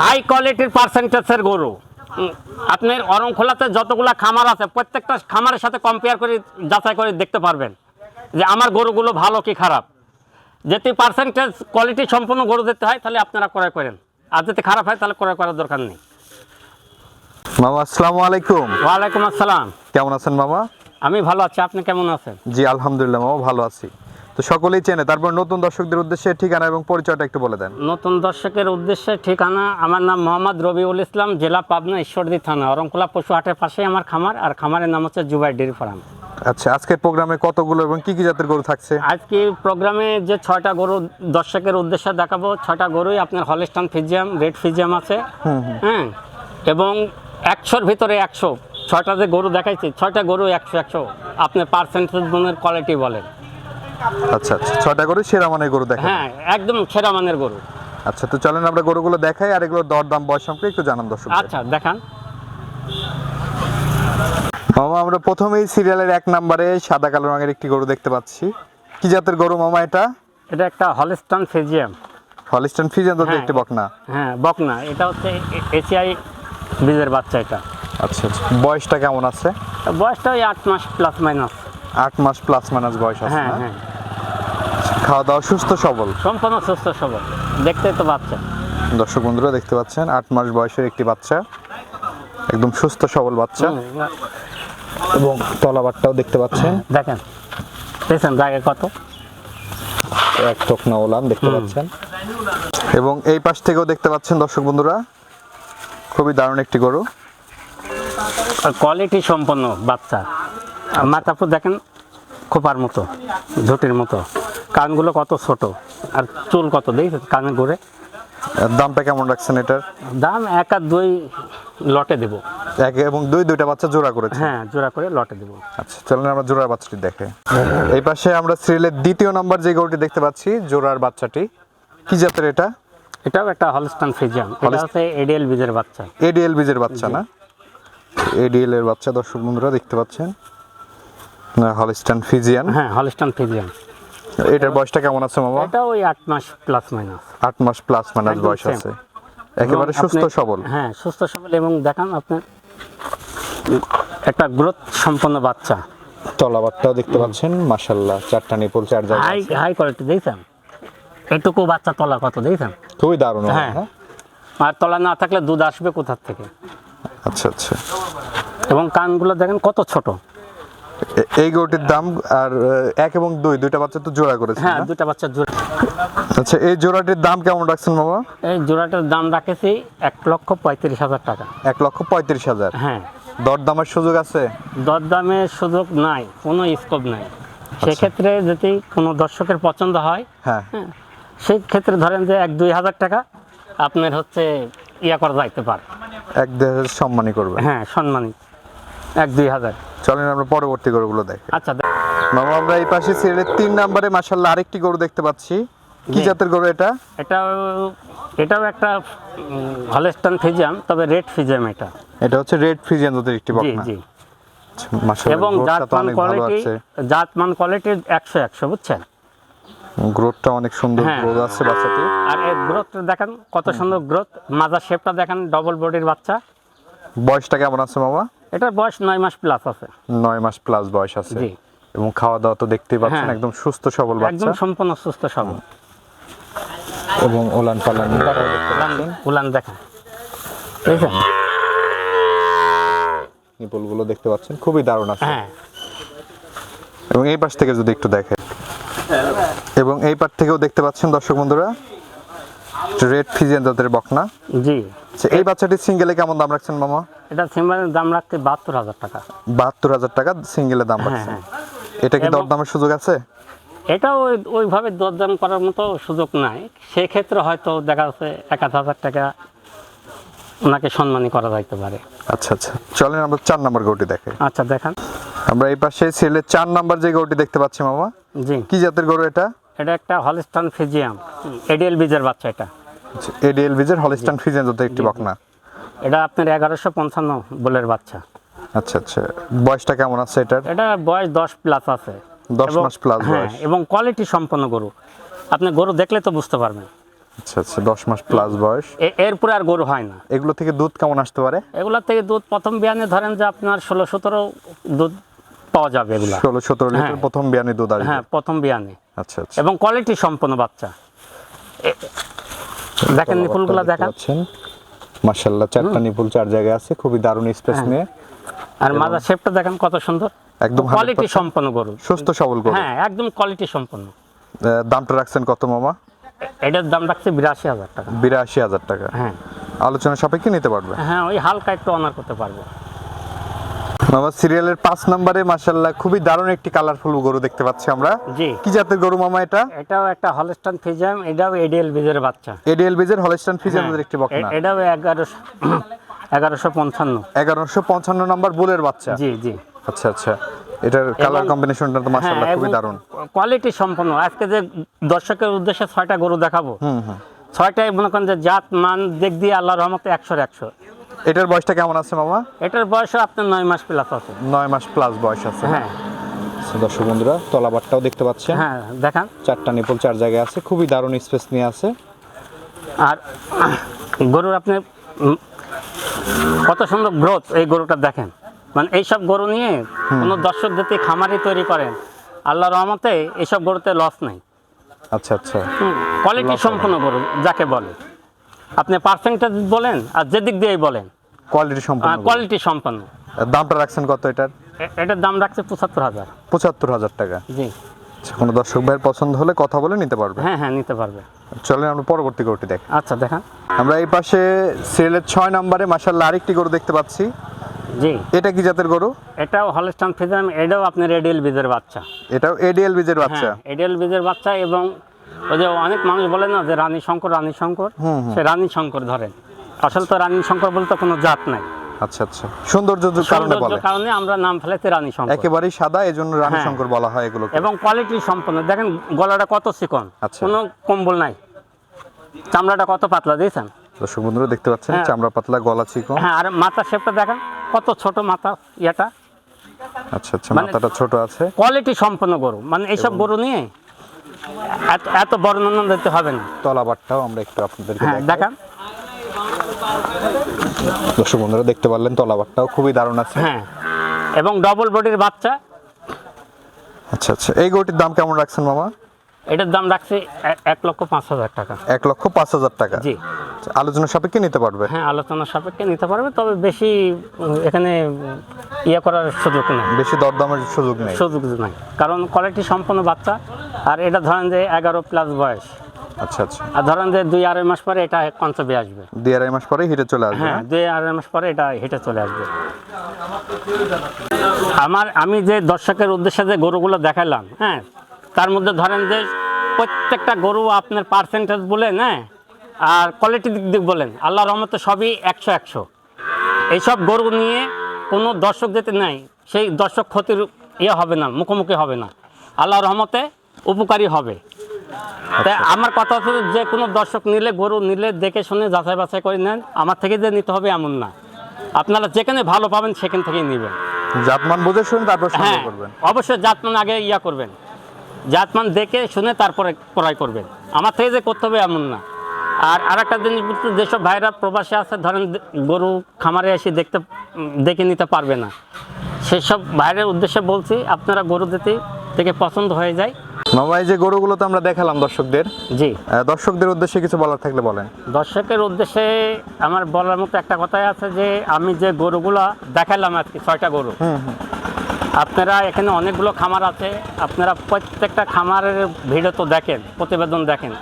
High কোয়ালিটির পার্সেন্টেজের গরু। আপনার অরংখোলাতে যতগুলা খামার আছে প্রত্যেকটা খামারের সাথে কম্পেয়ার করে যাচাই করে দেখতে পারবেন যে আমার গরুগুলো ভালো কি খারাপ। যদি পার্সেন্টেজ কোয়ালিটি সম্পন্ন গরু দিতে হয় তাহলে আপনারা ক্রয় করেন। আর যদি খারাপ হয় তাহলে ক্রয় করার দরকার নেই। মামা আসসালামু আলাইকুম। ওয়ালাইকুম আসসালাম। কেমন আছেন মামা? আমি ভালো আছি আপনি কেমন আছেন? জি আলহামদুলিল্লাহ মামা ভালো আছি। তো সকলেই চেনে। তারপর নতুন দর্শকদের উদ্দেশ্যে ঠিকানা এবং পরিচয়টা একটু বলে দেন। নতুন দর্শকের উদ্দেশ্যে ঠিকানা আমার নাম মোহাম্মদ রবিউল ইসলাম জেলা পাবনা ঈশ্বরদী থানা অরংকোলা পশু হাটের পাশেই আমার খামার আর খামারের নাম হচ্ছে জুবাই ডেরি ফার্ম। আচ্ছা আজকের প্রোগ্রামে কতগুলো এবং কি কি জাতের গরু থাকছে? আজকে প্রোগ্রামে যে ছয়টা গরু দর্শকের উদ্দেশ্যে দেখাবো ছয়টা গরুই আপনার হলিস্টান ফিজিয়াম রেড ফিজিয়াম আছে। হ্যাঁ এবং একশোর ভিতরে একশো ছয়টা যে গরু দেখাইছি ছয়টা গরু একশো একশো আপনি পার্সেন্টেজ গুণের কোয়ালিটি বলেন। আচ্ছা আচ্ছা। ছয়টা গরু সেরা মানের গরু দেখেন হ্যাঁ একদম সেরা মানের গরু। আচ্ছা তো চলেন আমরা গরুগুলো দেখাই আর এগুলোর দর দাম বয়স সম্পর্কে একটু জানান দর্শক আচ্ছা দেখান। মামা আমরা প্রথমেই সিরিয়ালের এক নম্বরে সাদা কালো রঙের একটি গরু দেখতে পাচ্ছি। কি জাতের গরু মামা এটা? এটা একটা হলিস্টান ফিজিয়াম। হলিস্টান ফিজেন তো হ্যাঁ। একটি বকনা। হ্যাঁ বকনা। এটা হচ্ছে এসিআই বীজের বাচ্চা এটা। আচ্ছা আচ্ছা। বয়সটা কেমন আছে? বয়সটা ওই আট মাস প্লাস মাইনাস আট মাস প্লাস মাইনাস বয়স আছে হ্যাঁ হ্যাঁ। খাওয়া দাওয়া সুস্থ সবল। সম্পূর্ণ সুস্থ সবল। দেখতে তো বাচ্চা দর্শক বন্ধুরা দেখতে পাচ্ছেন আট মাস বয়সের একটি বাচ্চা। একদম সুস্থ সবল বাচ্চা। এবং তলাবারটাও দেখতে পাচ্ছেন। দেখেন। দেখছেন জায়গা কত? এক টকনা ওলান দেখতে পাচ্ছেন। এবং এই পাশ থেকেও দেখতে পাচ্ছেন দর্শক বন্ধুরা খুবই দারুণ একটি গরু। কোয়ালিটি সম্পন্ন বাচ্চা। আর মাথাপুর দেখেন খোপার মতো ঝুটির মতো। কানগুলো কত ছোট? আর চুল কত? দেখছেন কানে ঘুরে। দামটা কেমন রাখছেন এটার? দাম এক আর দুই লটে দেবো। এক এবং দুই দুইটা বাচ্চা জোড়া করেছে? হ্যাঁ জোড়া করে লটে দেবো। আচ্ছা চলেন আমরা জোড়ার বাচ্চাটি দেখে। এই পাশে আমরা সিরিয়ালের দ্বিতীয় নম্বর যে গরুটি দেখতে পাচ্ছি জোড়ার বাচ্চাটি। কি জাতের এটা? এটাও একটা হলস্টান ফিজিয়াম এটা হচ্ছে এডিএল বীজের বাচ্চা। এডিএল বীজের বাচ্চা না? এডিএল এর বাচ্চা দর্শক বন্ধুরা দেখতে পাচ্ছেন। হলিস্টান ফিজিয়ান হ্যাঁ হলস্টান ফিজিয়াম এটার বয়সটা কেমন আছে মামা? এটা ওই আট মাস প্লাস মাইনাস আট মাস প্লাস মাইনাস বয়স। আছে। একেবারে সুস্থ সবল। হ্যাঁ সুস্থ সবল এবং দেখান আপনার একটা গ্রোথ সম্পন্ন বাচ্চা। তলাবারটাও দেখতে পাচ্ছেন মাশাল্লাহ চারটা নিপুল চার জায়গা হাই হাই কোয়ালিটি দেখছেন? এটুকু বাচ্চা তলা কত দেখছেন? খুবই দারুণ হ্যাঁ। হ্যাঁ। আর তলা না থাকলে দুধ আসবে কোথার থেকে? আচ্ছা আচ্ছা। এবং কানগুলো দেখেন কত ছোট। এই গরুটির দাম আর এক এবং দুই দুইটা বাচ্চা তো জোড়া করেছে হ্যাঁ? দুটা বাচ্চা জোড়া। আচ্ছা এই জোড়াটির দাম কেমন রাখছেন বাবা? এই জোড়াটার দাম রাখেছি এক লক্ষ পঁয়ত্রিশ হাজার টাকা। এক লক্ষ পঁয়ত্রিশ হাজার? হ্যাঁ। দরদামের সুযোগ আছে? দরদামের সুযোগ নাই কোনো স্কোপ নাই। সেক্ষেত্রে যদি কোনো দর্শকের পছন্দ হয় হ্যাঁ। হ্যাঁ সেই ক্ষেত্রে ধরেন যে এক দুই হাজার টাকা আপনার হচ্ছে ইয়া করা যাইতে পারে। এক দেড় সম্মানই করবে। হ্যাঁ সম্মানিত এক দুই হাজার। চলেন আমরা পরবর্তী গরুগুলো দেখি। আচ্ছা মামা আমরা এই পাশে সিরিয়ালের তিন নম্বরে মাশাল্লাহ আরেকটি গরু দেখতে পাচ্ছি। কি জাতের গরু এটা? এটাও এটাও একটা হলেস্টান ফিজিয়াম তবে রেড ফিজিয়াম এটা। এটা হচ্ছে রেড ফ্রিজিয়ান জাতের একটি বকনা। জি এবং গ্রোথটা তো জাতমান কোয়ালিটি জাতমান কোয়ালিটির একশো একশো বুঝছেন? গ্রোথটা অনেক সুন্দর হ্যাঁ। গ্রোথ আছে বাচ্চাটি আর এর গ্রোথটা দেখেন কত সুন্দর গ্রোথ মাজার শেপটা দেখেন ডবল বডির বাচ্চা। বয়সটা কেমন আছে মামা? এটার বয়স নয় মাস প্লাস আছে। নয় মাস প্লাস বয়স আছে। জি। এবং খাওয়া দাওয়া তো দেখতেই পাচ্ছেন হ্যাঁ। একদম সুস্থ সবল বাচ্চা। একদম সম্পূর্ণ সুস্থ সবল। এবং ওলান পালান উলান উলান দেখেন। বুঝছেন নিপলগুলো দেখতে পাচ্ছেন খুবই দারুণ আছে। হ্যাঁ। এবং এই পাশ থেকে যদি একটু দেখেন। এবং এই পাশ থেকেও দেখতে পাচ্ছেন দর্শক বন্ধুরা রেড ফিজিয়ান জাতের বকনা। জি। আচ্ছা, এই বাচ্চাটি সিঙ্গেলে কেমন দাম রাখছেন মামা? এটা সিম্বালের দাম রাখতে বাহাত্তর হাজার টাকা। বাহাত্তর হাজার টাকা সিঙ্গেলে দাম হ্যাঁ রাখছেন। হ্যাঁ। এটা কি দরদামের সুযোগ আছে? এটাও ওই ওইভাবে দরদাম করার মতো সুযোগ নাই। সেক্ষেত্রে হয়তো দেখা যাচ্ছে এক হাজার টাকা ওনাকে সম্মানী করা যাইতে পারে। আচ্ছা আচ্ছা। চলেন আমরা চার নাম্বার গরুটি দেখে আচ্ছা দেখান। আমরা এই পাশে ছেলে চার নাম্বার যে গরুটি দেখতে পাচ্ছি মামা। জি। কি জাতের গরু এটা? এটা একটা হলিস্টান ফিজিয়াম এডিএল বীজের বাচ্চা এটা। এডিএল বিজের হলিস্টান ফিজিয়ান জাতের একটি বকনা এটা আপনার এগারোশো পঞ্চান্ন বলের বাচ্চা। আচ্ছা আচ্ছা। বয়সটা কেমন আছে এটার? এটা বয়স দশ প্লাস আছে। দশ মাস প্লাস হ্যাঁ বয়স। এবং কোয়ালিটি সম্পন্ন গরু। আপনি গরু দেখলে তো বুঝতে পারবেন। আচ্ছা আচ্ছা দশ মাস প্লাস বয়স। এরপরে আর গরু হয় না। এগুলো থেকে দুধ কেমন আসতে পারে? এগুলোর থেকে দুধ প্রথম বিয়ানে ধরেন যে আপনার ষোলো সতেরো দুধ পাওয়া যাবে এগুলা। ষোলো সতেরো লিটার হ্যাঁ। প্রথম বিয়ানি দুধ আসবে। হ্যাঁ প্রথম বিয়ানে। আচ্ছা আচ্ছা। এবং কোয়ালিটি সম্পন্ন বাচ্চা। দেখেন নিপুলগুলো দেখাচ্ছেন চারটা নিপুল চার জায়গায় আছে খুবই দারুণ স্পেস হ্যাঁ। নিয়ে। আর মাদার শেপটা দেখেন কত সুন্দর। একদম কোয়ালিটি সম্পন্ন গরু। সুস্থ সবল গরু। হ্যাঁ একদম কোয়ালিটি সম্পন্ন। দামটা রাখছেন কত মামা? এটার দাম রাখছে বিরাশি হাজার টাকা। বিরাশি হাজার টাকা। হ্যাঁ। আলোচনা সাপেক্ষে নিতে পারবে। হ্যাঁ ওই হালকা একটু অনার করতে পারব। মামা সিরিয়ালের পাঁচ নম্বরে মার্শাল্লাহ খুবই দারুণ একটি কালারফুল গরু দেখতে পাচ্ছি আমরা। জি। কি জাতের গরু মামা এটা? এটাও একটা হলস্টান ফিজাম এটাও এডিএল বীজের বাচ্চা। এডিএল বিজের হলস্টান ফিজিয়ানদের একটি বকনা। এটাও এগারোশো এগারোশো পঞ্চান্ন। এগারোশো পঞ্চান্ন নম্বর বুলের বাচ্চা। জি জি। আচ্ছা আচ্ছা। এটার কালার কম্বিনেশনটা তো মার্শাল্লাহ হ্যাঁ, খুবই দারুণ। কোয়ালিটি সম্পন্ন। আজকে যে দর্শকের উদ্দেশ্যে ছয়টা গরু দেখাবো হুম হুম। ছয়টাই মনে করেন যে জাত মান দিক দিয়ে আল্লাহ রহমতে একশোর একশো। এটার বয়সটা কেমন আছে মামা? এটার বয়স আপনার নয় মাস প্লাস আছে। নয় মাস প্লাস বয়স আছে। হ্যাঁ। আচ্ছা, দর্শক বন্ধুরা তলাবারটাও দেখতে পাচ্ছেন। হ্যাঁ দেখান। চারটা নিপল চার জায়গায় আছে খুবই দারুণ স্পেস নিয়ে আছে। আর গরুর আপনি কত সুন্দর গ্রোথ এই গরুটা দেখেন। মানে এইসব গরু নিয়ে কোনো দর্শক যদি খামারি তৈরি করেন। আল্লাহ রহমতে এইসব গরুতে লস নেই। আচ্ছা আচ্ছা। কোয়ালিটি সম্পন্ন গরু যাকে বলে। আপনি পার্সেন্টেজ বলেন আর যেদিক দিয়েই বলেন। কোয়ালিটি সম্পন্ন কোয়ালিটি সম্পন্ন। দামটা রাখছেন কত এটার? এটার দাম রাখছে পঁচাত্তর হাজার। পঁচাত্তর হাজার টাকা। জি। আচ্ছা, কোনো দর্শক ভাইয়ের পছন্দ হলে কথা বলে নিতে পারবে। হ্যাঁ হ্যাঁ নিতে পারবে। চলেন আমরা পরবর্তী গরুটি দেখ। আচ্ছা দেখান। আমরা এই পাশে সিরিয়ালের ছয় নম্বরে মাসাল্লাহ আরেকটি গরু দেখতে পাচ্ছি। জি। এটা কি জাতের গরু? এটাও হলস্টান ফিজাম এটাও আপনার এডিএল বীজের বাচ্চা। এটাও এডিএল বীজের বাচ্চা। হ্যাঁ এডিএল বীজের বাচ্চা এবং ওই যে অনেক মানুষ বলে না যে রানী শঙ্কর রানী শঙ্কর সে রানী শঙ্কর ধরেন। আসলে তো রানী শঙ্কর বলতে কোনো জাত নাই। আচ্ছা আচ্ছা। কারণে বলে। কারণে আমরা নাম ফেলেছি রানী শঙ্কর। একেবারেই সাদা এই জন্য রানী হ্যাঁ। শঙ্কর বলা হয় এগুলো এবং কোয়ালিটি সম্পন্ন। দেখেন গলাটা কত চিকন। আচ্ছা। কোনো কম্বল নাই। চামড়াটা কত পাতলা দিয়েছেন দর্শক বন্ধুরা দেখতে পাচ্ছেন হ্যাঁ। চামড়া পাতলা গলা চিকন। হ্যাঁ আর মাথার শেপটা দেখেন কত ছোট মাথা ইয়েটা। আচ্ছা আচ্ছা মানে- মাথাটা ছোট আছে। কোয়ালিটি সম্পন্ন গরু। মানে এইসব গরু নিয়ে এত বর্ণনা দিতে হবে না। তলাবারটাও আমরা একটু আপনাদেরকে হ্যাঁ দেখান। দর্শক বন্ধুরা দেখতে পারলেন তলাবারটাও খুবই দারুণ আছে। হ্যাঁ এবং ডবল বডির বাচ্চা। আচ্ছা আচ্ছা এই গরুটির দাম কেমন রাখছেন মামা? এটার দাম রাখছি এক লক্ষ পাঁচ হাজার টাকা। এক লক্ষ পাঁচ হাজার টাকা। জি। আলোচনা সাপেক্ষে নিতে পারবে? হ্যাঁ আলোচনা সাপেক্ষে নিতে পারবে তবে বেশি এখানে ইয়ে করার সুযোগ নেই। বেশি দরদামের সুযোগ নেই। সুযোগ নেই। কারণ কোয়ালিটি সম্পন্ন বাচ্চা আর এটা ধরেন যে এগারো প্লাস বয়স। আচ্ছা আচ্ছা। আর ধরেন যে দুই আড়াই মাস পরে এটা কনসেপ্টে আসবে। দুই আড়াই মাস পরে হিটে চলে আসবে হ্যাঁ? দুই আড়াই মাস পরে এটা হেঁটে চলে আসবে। আমার আমি যে দর্শকের উদ্দেশ্যে যে গরুগুলো দেখালাম হ্যাঁ তার মধ্যে ধরেন যে প্রত্যেকটা গরু আপনার পার্সেন্টেজ বলে হ্যাঁ আর কোয়ালিটি দিক দিক বলেন আল্লাহ রহমতে সবই একশো একশো। এইসব গরু নিয়ে কোনো দর্শক যেতে নাই সেই দর্শক ক্ষতির ইয়ে হবে না মুখোমুখি হবে না। আল্লাহ রহমতে উপকারী হবে। তাই আমার কথা হচ্ছে যে, যে কোনো দর্শক নিলে গরু নিলে দেখে শুনে যাচাই বাছাই করে নেন আমার থেকে যে নিতে হবে এমন না। আপনারা যেখানে ভালো পাবেন সেখান থেকেই নেবেন। জাতমান বুঝে শুনে তারপর হ্যাঁ করবেন। অবশ্যই জাতমান আগে ইয়া করবেন। জাতমান দেখে শুনে তারপরে ক্রয় করবেন। আমার থেকে যে করতে হবে এমন না। আর আরেকটা জিনিস বলতে যেসব ভাইরা প্রবাসে আছে ধরেন গরু খামারে এসে দেখতে দেখে নিতে পারবে না। সেসব ভাইয়ের উদ্দেশ্যে বলছি আপনারা গরু দিতে থেকে পছন্দ হয়ে যায়। এই যে গরুগুলো তো আমরা দেখালাম দর্শকদের। জি। দর্শকদের উদ্দেশ্যে কিছু বলার থাকলে বলেন। দর্শকের উদ্দেশ্যে আমার বলার মতো একটা কথাই আছে যে আমি যে গরুগুলো দেখালাম আজকে ছয়টা গরু। আপনারা এখানে অনেকগুলো খামার আছে। আপনারা প্রত্যেকটা খামারের ভিডিও তো দেখেন প্রতিবেদন দেখেন।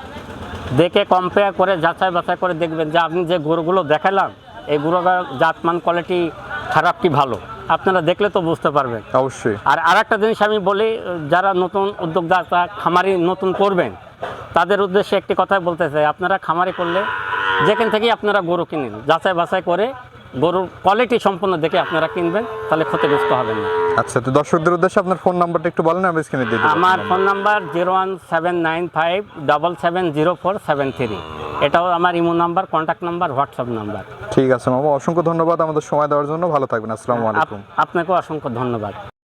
দেখে কম্পেয়ার করে যাচাই বাছাই করে দেখবেন যে আপনি যে গরুগুলো দেখালাম এই গরুগুলোর জাতমান কোয়ালিটি খারাপ কি ভালো? আপনারা দেখলে তো বুঝতে পারবেন। অবশ্যই। আর আরেকটা জিনিস আমি বলি যারা নতুন উদ্যোক্তা খামারি নতুন করবেন তাদের উদ্দেশ্যে একটি কথাই বলতে চাই আপনারা খামারি করলে যেখান থেকেই আপনারা গরু কিনেন যাচাই বাছাই করে গরুর কোয়ালিটি সম্পূর্ণ দেখে আপনারা কিনবেন তাহলে ক্ষতিগ্রস্ত হবেন না। আচ্ছা তো দর্শকদের উদ্দেশ্যে আপনার ফোন নাম্বারটা একটু বলেন আমি স্ক্রিনে দিয়ে দিবো আমার phone number zero one seven nine five double seven zero four seven three এটাও আমার imo number contact number WhatsApp number ঠিক আছে মামা অসংখ্য ধন্যবাদ আমাদের সময় দেওয়ার জন্য। ভালো থাকবেন আসসালামু আলাইকুম। আপনাকেও অসংখ্য ধন্যবাদ।